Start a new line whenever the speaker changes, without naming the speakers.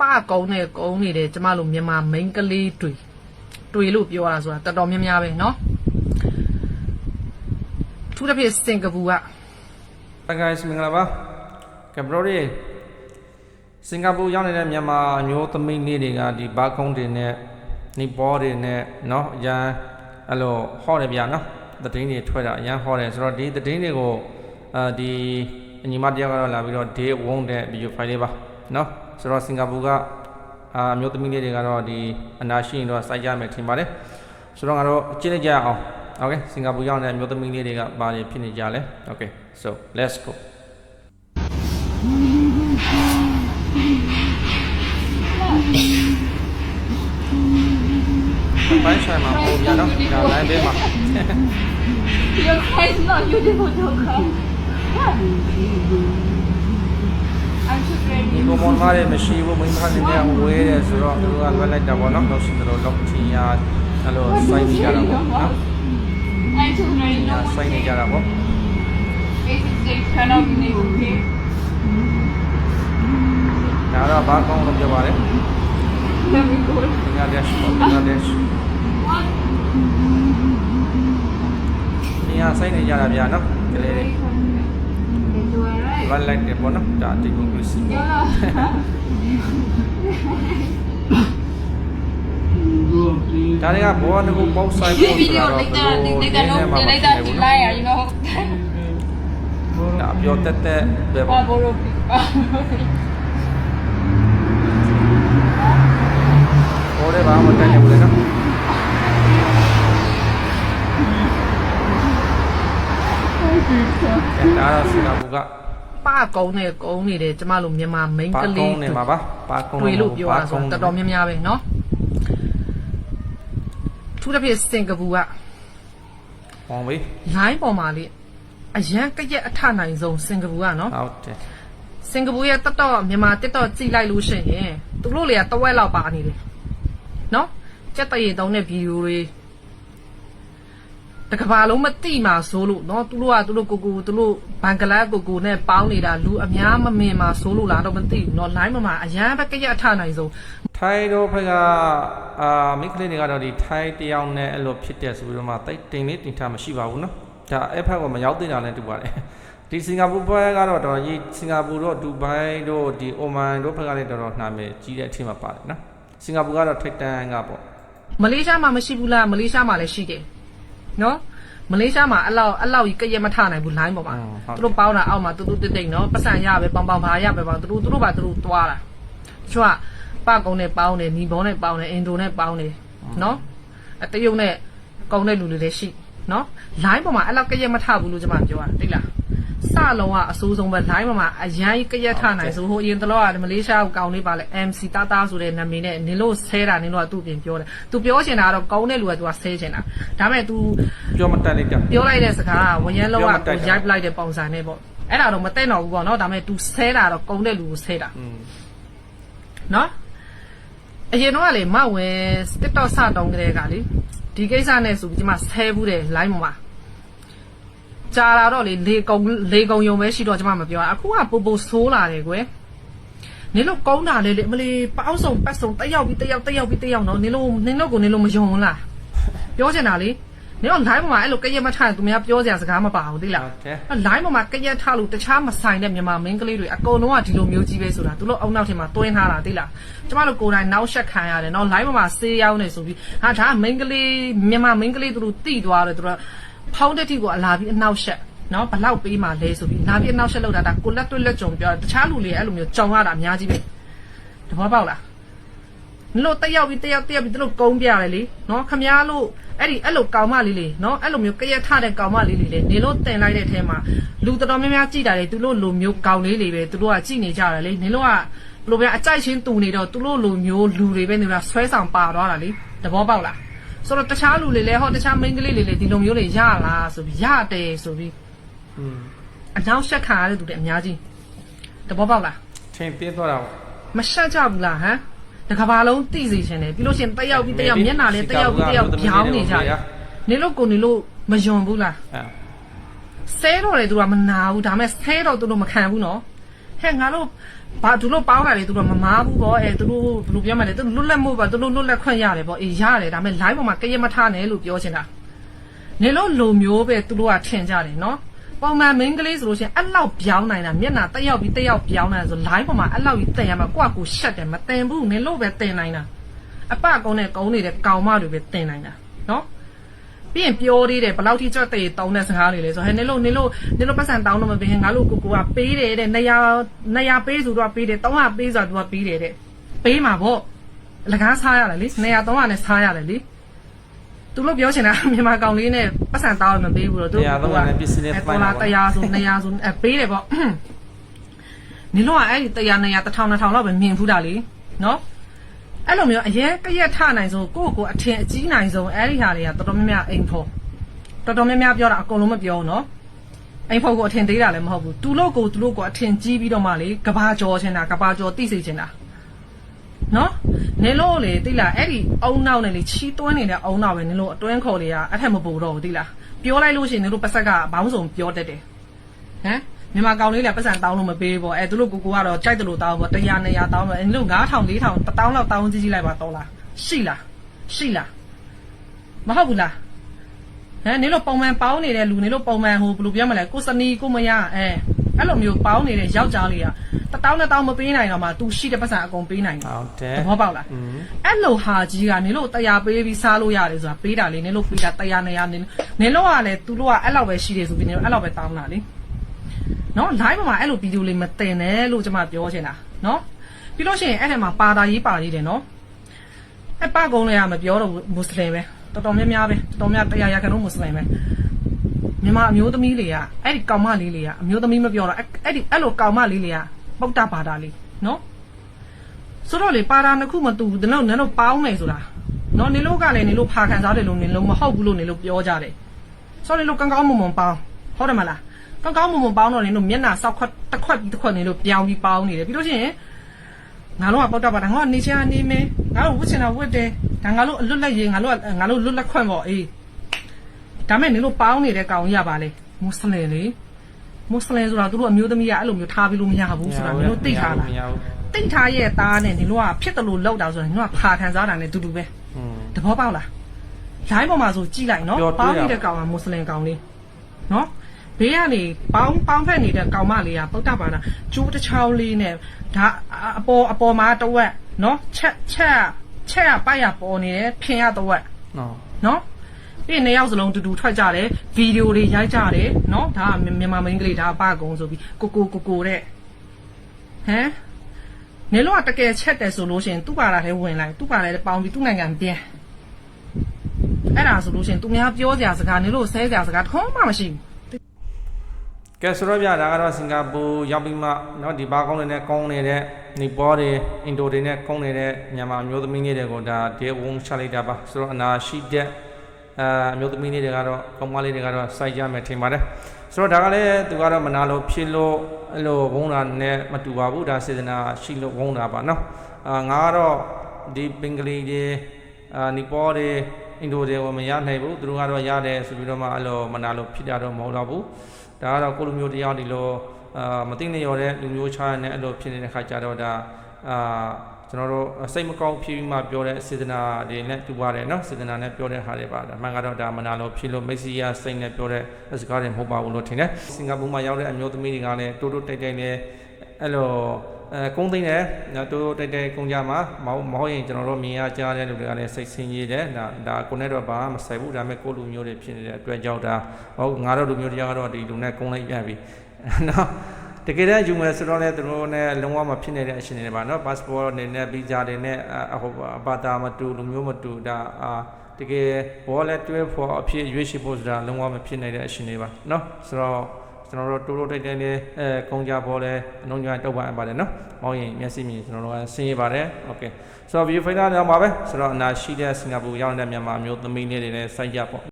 ပကုန်းနဲ့ကုန်းနေတဲ့ကျမတို့မြန်မာ main ကလေးတွေတွေလို့ပြောရတာဆိုတာတော်တော်များများပဲเนาะသူတစ်ဖြစ်စင်ကာပူက
Hi guys မင်္ဂလာပါကဘရိုရီစင်ကာပူရောက်နေတဲ့မြန်မာမျိုးသမီးလေးတွေကဒီဘာကုန်းတွေနဲ့နီဘောတွေနဲ့เนาะအရန်အဲ့လိုဟောတယ်ဗျာเนาะသတင်းတွေထွက်တာအရန်ဟောတယ်ဆိုတော့ဒီသတင်းတွေကိုအာဒီအညီမတယောက်ကတော့လာပြီးတော့ day 1တဲ့ video file လေးပါเนาะ ဆိုတော့စင်ကာပူကအာအမျိုးသမီးလေးတွေကတော့ဒီအနာရှိရင်တော့စိုက်ကြမယ်ထင်ပါတယ်ဆိုတော့ငါတို့ကြည့်လိုက်ကြရအောင် Okay စင်ကာပူရောက်နေတဲ့မျိုးသမီးလေးတွေကဘာတွေဖြစ်နေကြလဲ Okay so let's go ဘိုင်းဆိုင်မှာပုံပြတော့ဒါလိုင်းဘေးမှာ
Your eyes not beautiful to come. I'm just
ဒီ
ready.
ကိုမွန်မားရဲ့မရှိဘူးမိန်းမကနေနဲ့ဝဲတယ်ဆိုတော့သူကလွယ်လိုက်တာပေါ့နော်လောက်ရှိတယ်လို့လောက်ချင်ရအဲ့လိုစိုင်းနေကြတာပေါ့နော်
I'm just ready.
ညာ
No
စိုင်းနေကြ
one
တာပေါ့
Basic things cannot be made okay.
ဒါတော့ဘာကောင်းလို့ပြောပါလဲ
Let me go.
ဘင်္ဂလားဒေ့ရှ်ပေါ့ဘင်္ဂလားဒေ့ရှ်ညာစိုင်းနေကြတာဗျာနော်ကလေးတွေ
It's alright.
လွယ်လိုက်တယ်ပေါ့နော်ဒါတင်ကုန်လို့စီပေါ့ဒါတွေကဘောကကိုပေါက်ဆိုင်
This
ဖို့ဆို
video
တော့
like that, they, they can know, they like that liar, you know.
ဒါပြောတက်တက်ပဲပေါ့
Ah, boro.
ဟိုလည်းဘာမှတက်နေဘူးလေနော်အဲဒါတော့စင်ကာပူက
ပကုန်းနဲ့ကုန်းနေတဲ့ကျမတို့မြန်မာ main
ဘာ
က
ကု
လေး
န်းနေမှာပါဘာကုန်း
တွေလို့ပြောရတာဆိုတာတော်တော်များများပဲเนาะသူတစ်ဖြစ်စင်ကာပူက
ဟောင်းပြီ
လိုင်းပေါ်မှာလေအရန်ကရက်အထနိုင်ဆုံးစင်ကာပူကเนาะ
ဟုတ်တယ်
စင်ကာပူရဲ့တက်တော့မြန်မာတက်တော့ကြည့်လိုက်လို့ရှိရင်သူတို့တွေကတဝက်လောက်ပါနေတယ်နော်ကြက်တရေတုံးတဲ့ဗီဒီယိုတွေ တကဘာလုံးမတိမှာဆိုလို့နော်သူတို့ကသူတို့ကိုကိုသူတို့ဘန်ကလတ်ကိုကိုနဲ့ပေါင်းနေတာလူအများမမင်မှာဆိုလို့လားတော့မသိဘူးနော် line မှာမှာအရန်ပဲကရက်အထနိုင်ဆုံး
ထိုင်းတို့ဖက်ကအာမိတ်ကလေးတွေကတော့ဒီထိုင်းတယောက်နဲ့အဲ့လိုဖြစ်တဲ့ဆိုပြီးတော့မှတိတ်တင်လေးတင်ထားမရှိပါဘူးနော်ဒါအဲ့ဖက်ကမရောက်သေးတာလည်းတူပါတယ်ဒီစင်ကာပူဘက်ကတော့တော်တော်ကြီးစင်ကာပူတို့ဒူဘိုင်းတို့ဒီအိုမန်တို့ဘက်ကလည်းတော်တော်နှာမယ်ကြီးတဲ့အထင်မှာပါတယ်နော်စင်ကာပူကတော့ထိတ်တန်းကပေါ့
မလေးရှားမှာမရှိဘူးလားမလေးရှားမှာလည်းရှိတယ် နော်မလေးရှားမှာအဲ့လောက်အဲ့လောက်ကြီးကရက်မထနိုင်ဘူး line ပေါ်မှာသူတို့ပေါင်းတာအောက်မှာတူတူတိတ်တိတ်နော်ပတ်စံရပဲပေါင်ပေါင်ဘာရပဲပေါင်သူတို့သူတို့ပါသူတို့တွားတာတချို့ကပကုံနဲ့ပေါင်းတယ်ညီဘောနဲ့ပေါင်းတယ်အင်ဒိုနဲ့ပေါင်းတယ်နော်အတရုတ်နဲ့ကုံတဲ့လူတွေလည်းရှိနော် line ပေါ်မှာအဲ့လောက်ကရက်မထဘူးလို့ကျွန်မပြောတာသိလား စလုံးကအစိုးဆုံးပဲ line ပေါ်မှာအရန်ကြီးကရက်ထနိုင်ဆိုဟိုအရင်တော့ကမလေးရှားကိုကောင်းလေးပါလေ MC တာတာဆိုတဲ့နာမည်နဲ့နင်လို့ဆဲတာနင်တို့ကသူ့ပြင်ပြောတယ်သူပြောချင်တာကတော့ကောင်းတဲ့လူကသူကဆဲချင်တာဒါပေမဲ့ तू
ပြောမတက်လိုက်တာ
ပြောလိုက်တဲ့စကားကဝရမ်းလုံး
ပြော
က
မတိုက်တာ
ကိုရိုက်ပလိုက်တဲ့ပုံစံနဲ့ပေါ့အဲ့ဒါတော့မသိတော့ဘူးပေါ့နော်ဒါပေမဲ့ तू ဆဲတာတော့ကုန်းတဲ့လူကိုဆဲတာ
อืม
နော်အရင်တော့ကလေမဝဲ TikTok စတုံးကလေးကလေဒီကိစ္စနဲ့ဆိုပြီးကျွန်မဆဲဘူးတယ် line ပေါ်မှာ ကြာလာတော့လေလေကုံလေကုံယုံပဲရှိတော့ကျွန်မမပြောတာအခုကပူပူဆိုးလာတယ်ကွယ်နင်တို့ကုန်းတာလေလေအမလီပေါင်းစုံပတ်စုံတက်ရောက်ပြီးတက်ရောက်တက်ရောက်ပြီးတက်ရောက်နော်နင်တို့နင်တို့ကိုနင်တို့မယုံဘူးလားပြောချင်တာလေနင်တို့ line ပေါ်မှာအဲ့လိုကြက်ရက်မထရင်သူများပြောစရာစကားမပါဘူးသိလား
ဟုတ်တယ်
အဲ့ line ပေါ်မှာကြက်ရက်ထလို့တခြားမဆိုင်တဲ့မြန်မာမင်းကလေးတွေအကုန်လုံးကဒီလိုမျိုးကြီးပဲဆိုတာသူတို့အုံနောက်ထင်မှာတွင်းထားတာသိလားကျမတို့ကိုယ်တိုင်နောက်ဆက်ခံရတယ်နော် line ပေါ်မှာဆေးရောက်နေဆိုပြီးဟာဒါကမင်းကလေးမြန်မာမင်းကလေးသူတို့တိသွားတယ်သူတို့ ဖောင်းတဲ့တိကိုအလာပြီးအနောက်ဆက်နော်ဘလောက်ပေးမှလဲဆိုပြီးလာပြီးအနောက်ဆက်လောက်တာဒါကိုလက်တွေ့လက်ကြုံပြောတာတခြားလူတွေအဲ့လိုမျိုးကြုံရတာအများကြီးပဲတဘောပေါက်လားနင်တို့တက်ရောက်ပြီးတက်ရောက်တက်ရောက်ပြီးသူတို့ကုန်းပြရတယ်လေနော်ခမားလို့အဲ့ဒီအဲ့လိုကောင်မလေးလေးနော်အဲ့လိုမျိုးကြရက်ထတဲ့ကောင်မလေးလေးလေနေလို့တင်လိုက်တဲ့အထဲမှာလူတော်တော်များများကြည်တာလေသူတို့လိုမျိုးကောင်လေးလေးပဲသူတို့ကကြည်နေကြတယ်လေနေလို့ကဘယ်လိုပဲအကြိုက်ချင်းတူနေတော့သူတို့လိုမျိုးလူတွေပဲနေတော့ဆွဲဆောင်ပါသွားတာလေသဘောပေါက်လား ဆိုတော့တခြားလူတွေလည်းဟောတခြားမိန်းကလေးတွေလည်းဒီလိုမျိုးတွေရလားဆိုပြီးရတယ်ဆိုပြီး
อืม
အနောက်ရှက်ခံရတဲ့သူတွေအများကြီးသဘောပေါက်လား
ထင်ပြေးသွားတာပေါ့
မရှက်ကြဘူးလားဟမ်တကဘာလုံးတိစီရှင်တယ်ပြီးလို့ရှရင်တက်ရောက်ပြီးတက်ရောက်မျက်နှာလေးတက်ရောက်ပြီးတက်ရောက်ပြောင်းနေကြတယ်နေလို့ကိုနေလို့မယွန်ဘူးလား
အဲ
ဆဲတော့လေသူကမနာဘူးဒါပေမဲ့ဆဲတော့သူတို့မခံဘူးနော် ဟဲ့ငါတို့ဘာသူတို့ပေါင်းတာလေသူတို့မမားဘူးပေါ့အဲသူတို့ဘယ်လိုပြောမလဲသူတို့လွတ်လပ်မှုပါသူတို့လွတ်လပ်ခွင့်ရတယ်ပေါ့အေးရတယ်ဒါပေမဲ့ live ပေါ်မှာကရက်မထားနဲ့လို့ပြောချင်တာနေလို့လိုမျိုးပဲသူတို့ကထင်ကြတယ်နော်ပုံမှန်မင်းကလေးဆိုလို့ရှိရင်အဲ့လောက်ပြောင်းနိုင်တာမျက်နှာတက်ရောက်ပြီးတက်ရောက်ပြောင်းနိုင်တာဆို live ပေါ်မှာအဲ့လောက်ကြီးတင်ရမှာကိုယ့်အကူရှက်တယ်မတင်ဘူးနေလို့ပဲတင်နိုင်တာအပကုန်းနဲ့ကုန်းနေတဲ့ကောင်မတွေပဲတင်နိုင်တာနော် ပြီးရင်ပြောသေးတယ်ဘယ်လောက်ထိကြွတဲ့တောင်းတဲ့စကားလေးလဲဆိုဟဲ့နေလို့နေလို့နေလို့ပတ်စံတောင်းတော့မပေးရင်ငါတို့ကိုကိုကပေးတယ်တဲ့နေရာနေရာပေးဆိုတော့ပေးတယ်300ပေးဆိုတော့ပေးတယ်တဲ့ပေးမှာပေါ့လကားစားရတယ်လေနေရာ300နဲ့စားရတယ်လေသူတို့ပြောချင်တာမြန်မာကောင်လေးနဲ့ပတ်စံတောင်းမပေးဘူးတော့သူ
နေရာ300နဲ့ပစ္စည်းနဲ့
အဲ
ဖိုင်
ဒေါ်
တာ
လာ
ပေါ့
100ဆို200ဆိုအဲပေးတယ်ပေါ့နေလို့ကအဲ့ဒီ100 200 1000 2000လောက်ပဲမြင်ဖူးတာလေနော် အဲ့လိုမျိုးအရင်ကရက်ထနိုင်ဆုံးကိုယ့်ကိုယ်အထင်အကြီးနိုင်ဆုံးအဲ့ဒီဟာတွေကတော်တော်များများအိမ်ဖို့တော်တော်များများပြောတာအကုန်လုံးမပြောဘူးနော်အိမ်ဖို့ကိုအထင်သေးတာလည်းမဟုတ်ဘူးသူလို့ကိုသူလို့ကိုအထင်ကြီးပြီးတော့မှလေကဘာကြော်ချင်တာကဘာကြော်တိစေချင်တာနော်နေလို့လေတိလားအဲ့ဒီအုံနောက်နဲ့လေချီးသွင်းနေတဲ့အုံနောက်ပဲနေလို့အတွင်းခေါ်လေကအထက်မပူတော့ဘူးတိလားပြောလိုက်လို့ရှိရင်နေလို့ပတ်ဆက်ကဘောင်းစုံပြောတတ်တယ်ဟမ် မြန်မာကောင်လေးလည်းပတ်စံတောင်းလို့မပေးဘူးပေါ့အဲသူတို့ကိုကိုကတော့ကြိုက်တယ်လို့တောင်းပေါ့100 200တောင်းတော့အဲနေလို့9000 4000 1000လောက်တောင်းကြည့်ကြည့်လိုက်ပါတော့လားရှိလားရှိလားမဟုတ်ဘူးလား ဟမ်နေလို့ပုံမှန်ပေါင်းနေတဲ့လူနေလို့ပုံမှန်ဟိုဘယ်လိုပြောမလဲကိုစနီကိုမရအဲအဲ့လိုမျိုးပေါင်းနေတဲ့ယောက်ျားလေးကတတောင်းနဲ့တောင်းမပေးနိုင်တော့မှ तू ရှိတဲ့ပတ်စံအကုန်ပေးနိုင်တယ်
ဟုတ်တယ်
သဘောပေါက်လား
อืม
အဲ့လိုဟာကြီးကနေလို့တရားပေးပြီးစားလို့ရတယ်ဆိုတာပေးတာလေနေလို့ပေးတာတရားနေရနေနေလို့ကလည်းသူတို့ကအဲ့လောက်ပဲရှိတယ်ဆိုပြီးနေလို့အဲ့လောက်ပဲတောင်းတာလေ နော် live မှာအဲ့လိုဗီဒီယိုလေးမတင်နဲ့လို့ကျွန်မပြောချင်တာနော်ပြီးလို့ရှိရင်အဲ့ထဲမှာပါတာရေးပါသေးတယ်နော်အဲ့ပကုန်းလေးကမပြောတော့ဘူးမွတ်စလင်ပဲတော်တော်များများပဲတော်တော်များတရားရခဏမွတ်စလင်ပဲမြန်မာအမျိုးသမီးတွေကအဲ့ဒီကောင်မလေးတွေကအမျိုးသမီးမပြောတော့အဲ့အဲ့ဒီအဲ့လိုကောင်မလေးတွေကပုတ်တာပါတာလေးနော်ဆိုတော့လေပါတာနှစ်ခုမတူဘူးဒီတော့နင်တို့ပေါင်းမယ်ဆိုတာနော်နေလို့ကလည်းနေလို့ဖာခံစားတယ်လို့နေလို့မဟုတ်ဘူးလို့နေလို့ပြောကြတယ်ဆိုတော့နေလို့ကောင်းကောင်းမွန်မွန်ပေါင်းဟုတ်တယ်မလား ကောင်းကောင်းမွန်မွန်ပေါင်းတော့နေလို့မျက်နှာစောက်ခွက်တစ်ခွက်ပြီးတစ်ခွက်နေလို့ပြောင်းပြီးပေါင်းနေတယ်ပြီးလို့ရှိရင်ငါတို့ကပေါက်တာပါတာငါကနေချာနေမယ်ငါတို့ဝတ်ချင်တာဝတ်တယ်ဒါငါတို့အလွတ်လက်ရေးငါတို့ကငါတို့လွတ်လက်ခွင့်ပေါ့အေးဒါမဲ့နေလို့ပေါင်းနေတဲ့ကောင်ကြီးရပါလေမွတ်စလင်လေမွတ်စလင်ဆိုတာသူတို့အမျိုးသမီးကအဲ့လိုမျိုးထားပြီးလို့မရဘူးဆိုတာနေလို့သိထားလား
မရဘူး
တိတ်ထားရဲ့သားနဲ့ဒီလိုကဖြစ်တယ်လို့လောက်တာဆိုရင်ဒီလိုကဖာခံစားတာနဲ့တူတူပဲ
อืม
တဘောပေါက်လားလိုင်းပေါ်မှာဆိုကြည့်လိုက်နော်
ပြောတွေး
ပေါင်း
ရအောင်
နေတဲ့ကောင်ကမွတ်စလင်ကောင်လေးနော် ဘေးကနေပေါင်းပေါင်းဖက်နေတဲ့ကောင်မလေးကပုဒ္ဒဘာသာကျိုးတစ်ချောင်းလေးနဲ့ဒါအပေါ်အပေါ်မှာတစ်ဝက်နော်ချက်ချက်ချက်ရပိုက်ရပေါ်နေတယ်ဖင်ရတစ်ဝက်
နော်
နော်ပြီးရင်နှစ်ယောက်စလုံးတူတူထွက်ကြတယ်ဗီဒီယိုတွေရိုက်ကြတယ်နော်ဒါကမြန်မာမင်းကလေးဒါကပကုံဆိုပြီးကိုကိုကိုကိုတဲ့ဟမ်နေလို့ကတကယ်ချက်တယ်ဆိုလို့ရှိရင်သူ့ပါလာထဲဝင်လိုက်သူ့ပါလာထဲပေါင်းပြီးသူ့နိုင်ငံပြန်အဲ့ဒါဆိုလို့ရှိရင်သူများပြောစရာစကားနေလို့ဆဲစရာစကားတစ်ခုမှမရှိဘူး
ကဲဆိုတော့ဗျာဒါကတော့စင်ကာပူရောက်ပြီးမှเนาะဒီဘာကောင်းတွေနဲ့ကောင်းနေတဲ့နီပေါတွေအင်ဒိုတွေနဲ့ကောင်းနေတဲ့မြန်မာမျိုးသမီးလေးတွေကိုဒါဒီဝုန်းချလိုက်တာပါဆိုတော့အနာရှိတဲ့အာမျိုးသမီးလေးတွေကတော့ကောင်းမလေးတွေကတော့စိုက်ကြမယ်ထင်ပါတယ်ဆိုတော့ဒါကလည်းသူကတော့မနာလို့ဖြစ်လို့အဲ့လိုဝုန်းတာနဲ့မတူပါဘူးဒါစေတနာရှိလို့ဝုန်းတာပါเนาะအာငါကတော့ဒီပင်ကလေးတွေအာနီပေါတွေအင်ဒိုတွေကိုမရနိုင်ဘူးသူတို့ကတော့ရတယ်ဆိုပြီးတော့မှအဲ့လိုမနာလို့ဖြစ်တာတော့မဟုတ်တော့ဘူး ဒါကတော့ကိုလူမျိုးတရားဒီလိုအာမသိနေရတဲ့လူမျိုးခြားရတဲ့အဲ့လိုဖြစ်နေတဲ့ခါကြတော့ဒါအာကျွန်တော်တို့စိတ်မကောင်းဖြစ်ပြီးမှပြောတဲ့စေတနာတွေနဲ့တူပါတယ်နော်စေတနာနဲ့ပြောတဲ့ဟာတွေပါဒါမှန်ကတော့ဒါမနာလို့ဖြစ်လို့မိတ်ဆီယာစိတ်နဲ့ပြောတဲ့စကားတွေမဟုတ်ပါဘူးလို့ထင်တယ်စင်ကာပူမှာရောက်တဲ့အမျိုးသမီးတွေကလည်းတိုးတိုးတိတ်တိတ်နဲ့အဲ့လို အဲကုန်းသိန်းတယ်နော်တိုးတိုးတိတ်တိတ်ကုန်းကြမှာမဟုတ်မဟုတ်ရင်ကျွန်တော်တို့မြင်ရကြားတဲ့လူတွေကလည်းစိတ်ဆင်းရဲတယ်ဒါဒါကိုနဲ့တော့ဘာမှမဆိုင်ဘူးဒါပေမဲ့ကိုလူမျိုးတွေဖြစ်နေတဲ့အတွက်ကြောင့်ဒါဟုတ်ငါတို့လူမျိုးတရားကတော့ဒီလူနဲ့ကုန်းလိုက်ပြန်ပြီနော်တကယ်တမ်းယူမယ်ဆိုတော့လေသူတို့နဲ့လုံးဝမဖြစ်နေတဲ့အရှင်တွေပါနော် passport အနေနဲ့ visa တွေနဲ့အဟိုဘာသာမတူလူမျိုးမတူဒါအာတကယ်ဘောလည်းတွဲဖို့အဖြစ်ရွေးရှိဖို့ဆိုတာလုံးဝမဖြစ်နေတဲ့အရှင်တွေပါနော်ဆိုတော့ ကျွန်တော်တို့တိုးတိုးတိတ်တိတ်လေးအဲကုန်းကြဘောလဲအလုံးကြတောက်ပါအပ်ပါတယ်နော်။မောင်းရင်မျက်စိမြင်ကျွန်တော်တို့ကဆင်းရပါတယ်။ Okay ဆိုတော့ view finder တော့ပါပဲဆိုတော့အနာရှိတဲ့စင်ကာပူရောက်နေတဲ့မြန်မာမျိုးသမီးလေးတွေလည်းစိုက်ကြပေါ့